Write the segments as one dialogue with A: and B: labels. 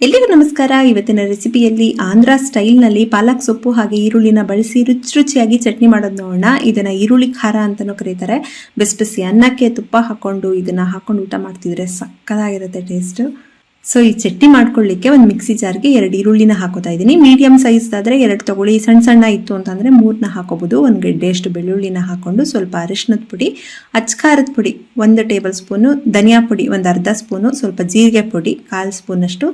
A: ಎಲ್ಲಿಗೂ ನಮಸ್ಕಾರ. ಇವತ್ತಿನ ರೆಸಿಪಿಯಲ್ಲಿ ಆಂಧ್ರ ಸ್ಟೈಲ್ನಲ್ಲಿ ಪಾಲಕ್ ಸೊಪ್ಪು ಹಾಗೆ ಈರುಳ್ಳಿನ ಬಳಸಿ ರುಚಿ ರುಚಿಯಾಗಿ ಚಟ್ನಿ ಮಾಡೋದು ನೋಡೋಣ. ಇದನ್ನ ಈರುಳ್ಳಿ ಖಾರ ಅಂತಲೂ ಕರೀತಾರೆ. ಬಿಸಿ ಬಿಸಿ ಅನ್ನಕ್ಕೆ ತುಪ್ಪ ಹಾಕೊಂಡು ಇದನ್ನ ಹಾಕೊಂಡು ಊಟ ಮಾಡ್ತಿದ್ರೆ ಸಕ್ಕದಾಗಿರುತ್ತೆ ಟೇಸ್ಟ್. ಸೊ ಈ ಚಟ್ನಿ ಮಾಡ್ಕೊಳ್ಳಿಕ್ಕೆ ಒಂದು ಮಿಕ್ಸಿ ಜಾರ್ಗೆ ಎರಡು ಈರುಳ್ಳಿನ ಹಾಕೋತಾ ಇದ್ದೀನಿ. ಮೀಡಿಯಂ ಸೈಜ್ ಎರಡು ತಗೊಳ್ಳಿ. ಸಣ್ಣ ಸಣ್ಣ ಇತ್ತು ಅಂತಂದರೆ ಮೂರನ್ನ ಹಾಕೋಬೋದು. ಒಂದು ಗೆಡ್ಡೆಯಷ್ಟು ಬೆಳ್ಳುಳ್ಳಿನ ಹಾಕೊಂಡು ಸ್ವಲ್ಪ ಅರಿಶಿನದ ಪುಡಿ, ಅಚ್ಕಾರದ ಪುಡಿ, ಒಂದು ಟೇಬಲ್ ಸ್ಪೂನು, ಧನಿಯಾ ಪುಡಿ, ಒಂದು ಅರ್ಧ ಸ್ಪೂನು, ಸ್ವಲ್ಪ ಜೀರಿಗೆ ಪುಡಿ, ಕಾಲು ಸ್ಪೂನಷ್ಟು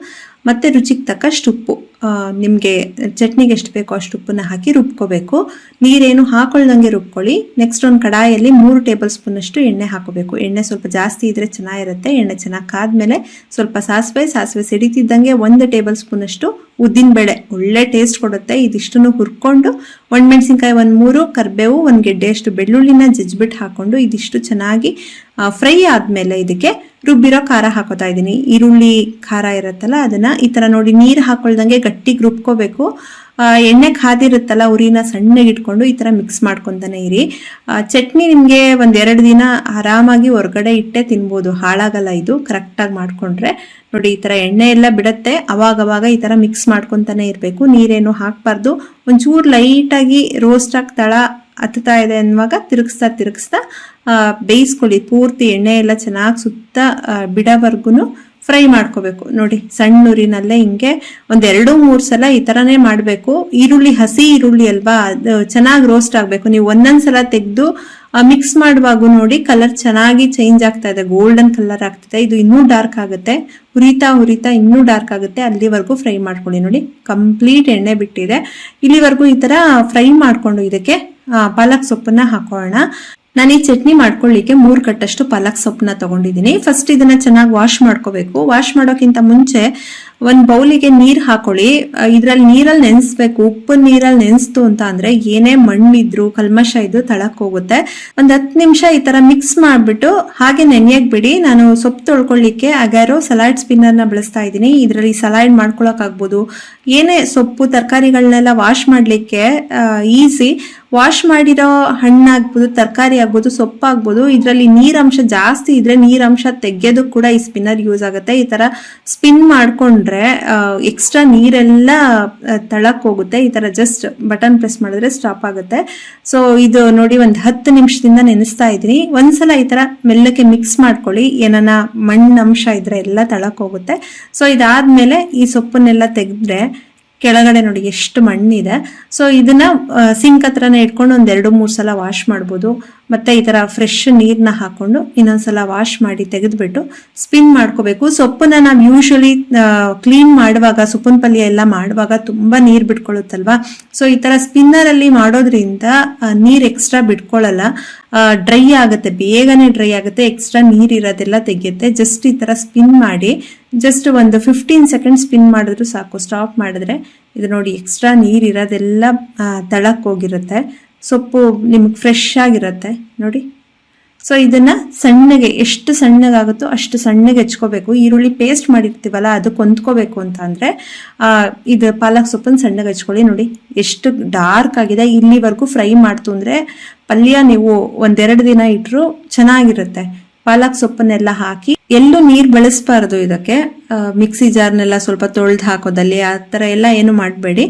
A: ಮತ್ತೆ ರುಚಿಗೆ ತಕ್ಕಷ್ಟು ಉಪ್ಪು. ನಿಮಗೆ ಚಟ್ನಿಗೆ ಎಷ್ಟು ಬೇಕೋ ಅಷ್ಟು ಉಪ್ಪನ್ನ ಹಾಕಿ ರುಬ್ಕೋಬೇಕು. ನೀರೇನು ಹಾಕೊಳ್ದಂಗೆ ರುಬ್ಕೊಳ್ಳಿ. ನೆಕ್ಸ್ಟ್ ಒಂದು ಕಡಾಯಲ್ಲಿ ಮೂರು ಟೇಬಲ್ ಸ್ಪೂನಷ್ಟು ಎಣ್ಣೆ ಹಾಕೋಬೇಕು. ಎಣ್ಣೆ ಸ್ವಲ್ಪ ಜಾಸ್ತಿ ಇದ್ರೆ ಚೆನ್ನಾಗಿರುತ್ತೆ. ಎಣ್ಣೆ ಚೆನ್ನಾಗಿ ಕಾದ್ಮೇಲೆ ಸ್ವಲ್ಪ ಸಾಸಿವೆ ಸಾಸಿವೆ ಸಿಡಿತಿದ್ದಂಗೆ ಒಂದು ಟೇಬಲ್ ಸ್ಪೂನಷ್ಟು ಉದ್ದಿನಬೇಳೆ ಒಳ್ಳೆ ಟೇಸ್ಟ್ ಕೊಡುತ್ತೆ. ಇದಿಷ್ಟನ್ನು ಹುರ್ಕೊಂಡು ಒಣಮೆಣಸಿನ್ಕಾಯಿ ಒಂದು ಮೂರು, ಕರಿಬೇವು ಒಂದು ಗೆಡ್ಡೆಯಷ್ಟು ಬೆಳ್ಳುಳ್ಳಿನ ಜಜ್ಜಿಬಿಟ್ಟು ಹಾಕೊಂಡು ಇದಿಷ್ಟು ಚೆನ್ನಾಗಿ ಫ್ರೈ ಆದಮೇಲೆ ಇದಕ್ಕೆ ರುಬ್ಬಿರೋ ಖಾರ ಹಾಕೋತಾ ಇದ್ದೀನಿ. ಈರುಳ್ಳಿ ಖಾರ ಇರುತ್ತಲ್ಲ, ಅದನ್ನ ಈ ತರ ನೋಡಿ ನೀರು ಹಾಕೊಳ್ದಂಗೆ ಗಟ್ಟಿಗೆ ರುಬ್ಕೋಬೇಕು. ಎಣ್ಣೆ ಖಾದಿರುತ್ತಲ್ಲ, ಉರಿನ ಸಣ್ಣಗೆ ಇಟ್ಕೊಂಡು ಈ ತರ ಮಿಕ್ಸ್ ಮಾಡ್ಕೊಂತಾನೆ ಇರಿ. ಚಟ್ನಿ ನಿಮಗೆ ಒಂದೆರಡು ದಿನ ಆರಾಮಾಗಿ ಹೊರಗಡೆ ಇಟ್ಟೆ ತಿನ್ಬೋದು. ಹಾಳಾಗಲ್ಲ ಇದು ಕರೆಕ್ಟಾಗಿ ಮಾಡ್ಕೊಂಡ್ರೆ. ನೋಡಿ, ಈ ತರ ಎಣ್ಣೆ ಎಲ್ಲ ಬಿಡತ್ತೆ. ಅವಾಗ ಅವಾಗ ಈ ತರ ಮಿಕ್ಸ್ ಮಾಡ್ಕೊಂತಾನೆ ಇರಬೇಕು. ನೀರೇನು ಹಾಕ್ಬಾರ್ದು. ಒಂಚೂರು ಲೈಟಾಗಿ ರೋಸ್ಟ್ ಆಗಿ ತಳ ಹತ್ತುತ್ತಾ ಇದೆ ಅನ್ನುವಾಗ ತಿರುಗಿಸ್ತಾ ತಿರುಗಿಸ್ತಾ ಬೇಯಿಸ್ಕೊಳ್ಳಿ. ಪೂರ್ತಿ ಎಣ್ಣೆ ಎಲ್ಲ ಚೆನ್ನಾಗಿ ಸುತ್ತ ಬಿಡೋವರ್ಗು ಫ್ರೈ ಮಾಡ್ಕೋಬೇಕು. ನೋಡಿ ಸಣ್ಣ ಉರಿನಲ್ಲೇ ಹಿಂಗೆ ಒಂದೆರಡು ಮೂರು ಸಲ ಈ ತರನೇ ಮಾಡಬೇಕು. ಈರುಳ್ಳಿ, ಹಸಿ ಈರುಳ್ಳಿ ಅಲ್ವಾ? ಅದು ಚೆನ್ನಾಗಿ ರೋಸ್ಟ್ ಆಗಬೇಕು. ನೀವು ಒಂದೊಂದ್ ಸಲ ತೆಗೆದು ಮಿಕ್ಸ್ ಮಾಡುವಾಗ ನೋಡಿ ಕಲರ್ ಚೆನ್ನಾಗಿ ಚೇಂಜ್ ಆಗ್ತಾ ಇದೆ. ಗೋಲ್ಡನ್ ಕಲರ್ ಆಗ್ತಿದೆ. ಇದು ಇನ್ನೂ ಡಾರ್ಕ್ ಆಗುತ್ತೆ. ಹುರಿತಾ ಹುರಿತಾ ಇನ್ನೂ ಡಾರ್ಕ್ ಆಗುತ್ತೆ. ಅಲ್ಲಿವರೆಗೂ ಫ್ರೈ ಮಾಡ್ಕೊಳ್ಳಿ. ನೋಡಿ ಕಂಪ್ಲೀಟ್ ಎಣ್ಣೆ ಬಿಟ್ಟಿದೆ. ಇಲ್ಲಿವರೆಗೂ ಈ ತರ ಫ್ರೈ ಮಾಡ್ಕೊಂಡು ಇದಕ್ಕೆ ಪಾಲಕ್ ಸೊಪ್ಪನ್ನ ಹಾಕೋಣ. ನಾನು ಈ ಚಟ್ನಿ ಮಾಡ್ಕೊಳ್ಳಿಕ್ಕೆ ಮೂರ್ ಕಟ್ಟಷ್ಟು ಪಾಲಕ್ ಸೊಪ್ಪನ್ನ ತಗೊಂಡಿದ್ದೀನಿ. ಫಸ್ಟ್ ಇದನ್ನ ಚೆನ್ನಾಗಿ ವಾಶ್ ಮಾಡ್ಕೋಬೇಕು. ವಾಶ್ ಮಾಡೋಕ್ಕಿಂತ ಮುಂಚೆ ಒಂದ್ ಬೌಲಿಗೆ ನೀರ್ ಹಾಕೊಳ್ಳಿ. ಇದ್ರಲ್ಲಿ ನೀರಲ್ಲಿ ನೆನೆಸ್ಬೇಕು. ಉಪ್ಪು ನೀರಲ್ಲಿ ನೆನೆಸ್ತು ಅಂತ ಅಂದ್ರೆ ಏನೇ ಮಣ್ಣಿದ್ರು, ಕಲ್ಮಶ ಇದ್ದು ತಳಕ್ ಹೋಗುತ್ತೆ. ಒಂದ್ ಹತ್ತು ನಿಮಿಷ ಈ ತರ ಮಿಕ್ಸ್ ಮಾಡ್ಬಿಟ್ಟು ಹಾಗೆ ನೆನೆಯಕ್ ಬಿಡಿ. ನಾನು ಸೊಪ್ಪು ತೊಳ್ಕೊಳ್ಳಿಕ್ಕೆ ಅಗ್ಯಾರೋ ಸಲಾಡ್ ಸ್ಪಿನ್ನರ್ನ ಬಳಸ್ತಾ ಇದ್ದೀನಿ. ಇದರಲ್ಲಿ ಸಲಾಡ್ ಮಾಡ್ಕೊಳಕ್ ಆಗ್ಬೋದು. ಏನೇ ಸೊಪ್ಪು ತರಕಾರಿಗಳನ್ನೆಲ್ಲ ವಾಶ್ ಮಾಡ್ಲಿಕ್ಕೆ ಈಸಿ ವಾಶ್ ಮಾಡಿರೋ ಹಣ್ಣಾಗ್ಬೋದು ತರಕಾರಿ ಆಗ್ಬೋದು ಸೊಪ್ಪಾಗ್ಬೋದು ಇದರಲ್ಲಿ ನೀರಂಶ ಜಾಸ್ತಿ ಇದ್ರೆ ನೀರಂಶ ತೆಗೆಯೋದು ಕೂಡ ಈ ಸ್ಪಿನ್ನರ್ ಯೂಸ್ ಆಗುತ್ತೆ. ಈ ತರ ಸ್ಪಿನ್ ಮಾಡ್ಕೊಂಡ್ರೆ ಎಕ್ಸ್ಟ್ರಾ ನೀರೆಲ್ಲ ತಳಕ್ ಹೋಗುತ್ತೆ. ಈ ತರ ಜಸ್ಟ್ ಬಟನ್ ಪ್ರೆಸ್ ಮಾಡಿದ್ರೆ ಸ್ಟಾಪ್ ಆಗುತ್ತೆ. ಸೊ ಇದು ನೋಡಿ ಒಂದ್ ಹತ್ತು ನಿಮಿಷದಿಂದ ನೆನೆಸ್ತಾ ಇದೀನಿ ಒಂದ್ಸಲ ಈ ತರ ಮೆಲ್ಲಕ್ಕೆ ಮಿಕ್ಸ್ ಮಾಡ್ಕೊಳ್ಳಿ. ಏನನ ಮಣ್ಣ ಅಂಶ ಇದ್ರೆ ಎಲ್ಲ ತಳಕ್ ಹೋಗುತ್ತೆ. ಸೊ ಇದಾದ್ಮೇಲೆ ಈ ಸೊಪ್ಪನ್ನೆಲ್ಲ ತೆಗೆದ್ರೆ ಕೆಳಗಡೆ ನೋಡಿ ಎಷ್ಟು ಮಣ್ಣಿದೆ. ಸೊ ಇದನ್ನ ಸಿಂಕ್ ಹತ್ರನೇ ಇಟ್ಕೊಂಡು ಒಂದ್ ಎರಡು ಮೂರು ಸಲ ವಾಶ್ ಮಾಡ್ಬೋದು. ಮತ್ತೆ ಈ ತರ ಫ್ರೆಶ್ ನೀರನ್ನ ಹಾಕೊಂಡು ಇನ್ನೊಂದ್ಸಲ ವಾಶ್ ಮಾಡಿ ತೆಗೆದ್ಬಿಟ್ಟು ಸ್ಪಿನ್ ಮಾಡ್ಕೋಬೇಕು. ಸೊಪ್ಪನ್ನ ನಾವು ಯೂಶ್ವಲಿ ಕ್ಲೀನ್ ಮಾಡುವಾಗ ಸೊಪ್ಪಿನ ಪಲ್ಯ ಎಲ್ಲ ಮಾಡುವಾಗ ತುಂಬಾ ನೀರ್ ಬಿಟ್ಕೊಳ್ಳುತ್ತಲ್ವಾ? ಸೊ ಈ ತರ ಸ್ಪಿನ್ನರ್ ಅಲ್ಲಿ ಮಾಡೋದ್ರಿಂದ ನೀರು ಎಕ್ಸ್ಟ್ರಾ ಬಿಟ್ಕೊಳ್ಳಲ್ಲ. ಡ್ರೈ ಆಗುತ್ತೆ ಬೇಗನೆ ಡ್ರೈ ಆಗುತ್ತೆ ಎಕ್ಸ್ಟ್ರಾ ನೀರ್ ಇರೋದೆಲ್ಲ ತೆಗೆಯುತ್ತೆ. ಜಸ್ಟ್ ಈ ತರ ಸ್ಪಿನ್ ಮಾಡಿ ಜಸ್ಟ್ ಒಂದು ಫಿಫ್ಟೀನ್ ಸೆಕೆಂಡ್ ಸ್ಪಿನ್ ಮಾಡಿದ್ರು ಸಾಕು. ಸ್ಟಾಪ್ ಮಾಡಿದ್ರೆ ಇದು ನೋಡಿ ಎಕ್ಸ್ಟ್ರಾ ನೀರು ಇರೋದೆಲ್ಲ ಆ, ತಳಕ್ ಹೋಗಿರುತ್ತೆ. ಸೊಪ್ಪು ನಿಮಗೆ ಫ್ರೆಶ್ ಆಗಿರುತ್ತೆ, ನೋಡಿ. ಸೊ ಇದನ್ನ ಸಣ್ಣಗೆ, ಎಷ್ಟು ಸಣ್ಣಗಾಗುತ್ತೋ ಅಷ್ಟು ಸಣ್ಣಗೆ ಹೆಚ್ಕೋಬೇಕು. ಈರುಳ್ಳಿ ಪೇಸ್ಟ್ ಮಾಡಿರ್ತೀವಲ್ಲ ಅದಕ್ಕೆ ಕೊಂದ್ಕೋಬೇಕು ಅಂತ ಅಂದ್ರೆ ಇದು ಪಾಲಕ್ ಸೊಪ್ಪನ್ನು ಸಣ್ಣಗೆ ಹೆಚ್ಕೊಳ್ಳಿ, ನೋಡಿ. ಎಷ್ಟು ಡಾರ್ಕ್ ಆಗಿದೆ. ಇಲ್ಲಿವರೆಗೂ ಫ್ರೈ ಮಾಡ್ತು ಅಂದರೆ, ಪಲ್ಯ ನೀವು ಒಂದೆರಡು ದಿನ ಇಟ್ಟರು ಚೆನ್ನಾಗಿರುತ್ತೆ. ಪಾಲಕ್ ಸೊಪ್ಪನ್ನೆಲ್ಲ ಹಾಕಿ ಎಲ್ಲೂ ನೀರ್ ಬಳಸ್ಬಾರ್ದು ಇದಕ್ಕೆ. ಮಿಕ್ಸಿ ಜಾರ್ನೆಲ್ಲ ಸ್ವಲ್ಪ ತೊಳೆದು ಹಾಕೋದಲ್ಲಿ ಆ ತರ ಎಲ್ಲ ಏನು ಮಾಡಬೇಡಿ.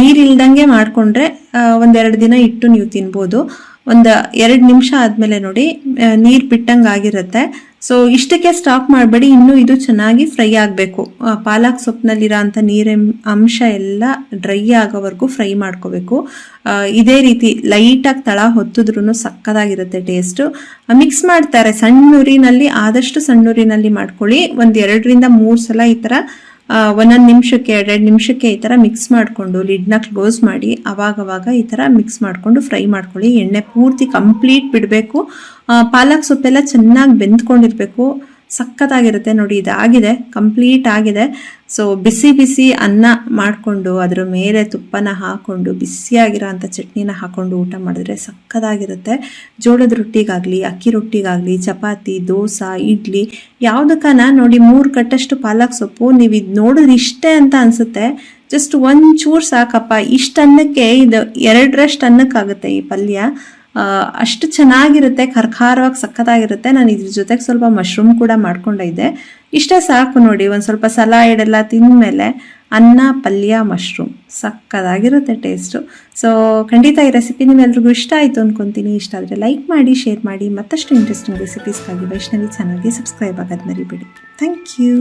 A: ನೀರ್ ಇಲ್ದಂಗೆ ಮಾಡ್ಕೊಂಡ್ರೆ ಒಂದೆರಡು ದಿನ ಇಟ್ಟು ನೀವು ತಿನ್ಬೋದು. ಒಂದು ಎರಡು ನಿಮಿಷ ಆದ್ಮೇಲೆ ನೋಡಿ ನೀರ್ ಬಿಟ್ಟಂಗೆ ಆಗಿರುತ್ತೆ. ಸೊ ಇಷ್ಟಕ್ಕೆ ಸ್ಟಾಪ್ ಮಾಡಬೇಡಿ. ಇನ್ನು ಇದು ಚೆನ್ನಾಗಿ ಫ್ರೈ ಆಗಬೇಕು. ಪಾಲಕ್ ಸೊಪ್ಪಿನಲ್ಲಿರೋ ಅಂಥ ನೀರಿನ ಅಂಶ ಎಲ್ಲ ಡ್ರೈ ಆಗೋವರೆಗೂ ಫ್ರೈ ಮಾಡ್ಕೋಬೇಕು. ಇದೇ ರೀತಿ ಲೈಟಾಗಿ ತಳ ಹೊತ್ತಿದ್ರೂ ಸಕ್ಕದಾಗಿರುತ್ತೆ ಟೇಸ್ಟು ಮಿಕ್ಸ್ ಮಾಡ್ತಾರೆ. ಸಣ್ಣ ಉರಿನಲ್ಲಿ, ಆದಷ್ಟು ಸಣ್ಣ ಉರಿನಲ್ಲಿ ಮಾಡ್ಕೊಳ್ಳಿ. ಒಂದು ಎರಡರಿಂದ ಮೂರು ಸಲ ಈ ಥರ ಒಂದೊಂದು ನಿಮಿಷಕ್ಕೆ, ಎರಡೆರಡು ನಿಮಿಷಕ್ಕೆ ಈ ಥರ ಮಿಕ್ಸ್ ಮಾಡಿಕೊಂಡು ಲಿಡ್ನ ಕ್ಲೋಸ್ ಮಾಡಿ, ಅವಾಗವಾಗ ಈ ಥರ ಮಿಕ್ಸ್ ಮಾಡಿಕೊಂಡು ಫ್ರೈ ಮಾಡ್ಕೊಳ್ಳಿ. ಎಣ್ಣೆ ಪೂರ್ತಿ ಕಂಪ್ಲೀಟ್ ಬಿಡಬೇಕು. ಪಾಲಕ್ ಸೊಪ್ಪೆಲ್ಲ ಚೆನ್ನಾಗಿ ಬೆಂದ್ಕೊಂಡಿರ್ಬೇಕು. ಸಖತ್ತಾಗಿರುತ್ತೆ ನೋಡಿ, ಇದಾಗಿದೆ ಕಂಪ್ಲೀಟ್ ಆಗಿದೆ. ಸೊ ಬಿಸಿ ಬಿಸಿ ಅನ್ನ ಮಾಡಿಕೊಂಡು, ಅದರ ಮೇಲೆ ತುಪ್ಪನ ಹಾಕ್ಕೊಂಡು ಬಿಸಿಯಾಗಿರೋ ಅಂಥ ಚಟ್ನಿನ ಹಾಕ್ಕೊಂಡು ಊಟ ಮಾಡಿದ್ರೆ ಸಖತ್ತಾಗಿರುತ್ತೆ. ಜೋಳದ ರೊಟ್ಟಿಗಾಗಲಿ, ಅಕ್ಕಿ ರೊಟ್ಟಿಗಾಗಲಿ, ಚಪಾತಿ, ದೋಸೆ, ಇಡ್ಲಿ, ಯಾವುದಕ್ಕನ ನೋಡಿ, ಮೂರು ಕಟ್ಟಷ್ಟು ಪಾಲಕ್ ಸೊಪ್ಪು ನೀವು ಇದು ನೋಡಿದ್ರೆ ಇಷ್ಟೇ ಅಂತ ಅನಿಸುತ್ತೆ. ಜಸ್ಟ್ ಒಂದು ಚೂರು ಸಾಕಪ್ಪ ಇಷ್ಟು ಅನ್ನಕ್ಕೆ ಇದು ಎರಡರಷ್ಟು ಅನ್ನಕ್ಕಾಗುತ್ತೆ ಈ ಪಲ್ಯ. ಅಷ್ಟು ಚೆನ್ನಾಗಿರುತ್ತೆ ಖರ್ಖಾರವಾಗಿ ಸಖತ್ತಾಗಿರುತ್ತೆ. ನಾನು ಇದ್ರ ಜೊತೆಗೆ ಸ್ವಲ್ಪ ಮಶ್ರೂಮ್ ಕೂಡ ಮಾಡ್ಕೊಂಡಿದ್ದೆ ಇಷ್ಟೇ ಸಾಕು ನೋಡಿ, ಒಂದು ಸ್ವಲ್ಪ ಸಲಾಡ್ ಎಲ್ಲ ತಿಂದಮೇಲೆ ಅನ್ನ, ಪಲ್ಯ ಮಶ್ರೂಮ್ ಸಕ್ಕದಾಗಿರುತ್ತೆ ಟೇಸ್ಟು ಸೊ ಖಂಡಿತ ಈ ರೆಸಿಪಿ ನಿಮ್ಮೆಲ್ರಿಗೂ ಇಷ್ಟ ಆಯಿತು ಅಂದ್ಕೊತೀನಿ ಇಷ್ಟ ಆದರೆ ಲೈಕ್ ಮಾಡಿ ಶೇರ್ ಮಾಡಿ, ಮತ್ತಷ್ಟು ಇಂಟ್ರೆಸ್ಟಿಂಗ್ ರೆಸಿಪೀಸ್ಗಾಗಿ ವೈಷ್ಣವಿ ಚಾನಲ್ಗೆ ಸಬ್ಸ್ಕ್ರೈಬ್ ಆಗೋದು ಮರಿಬೇಡಿ. Thank you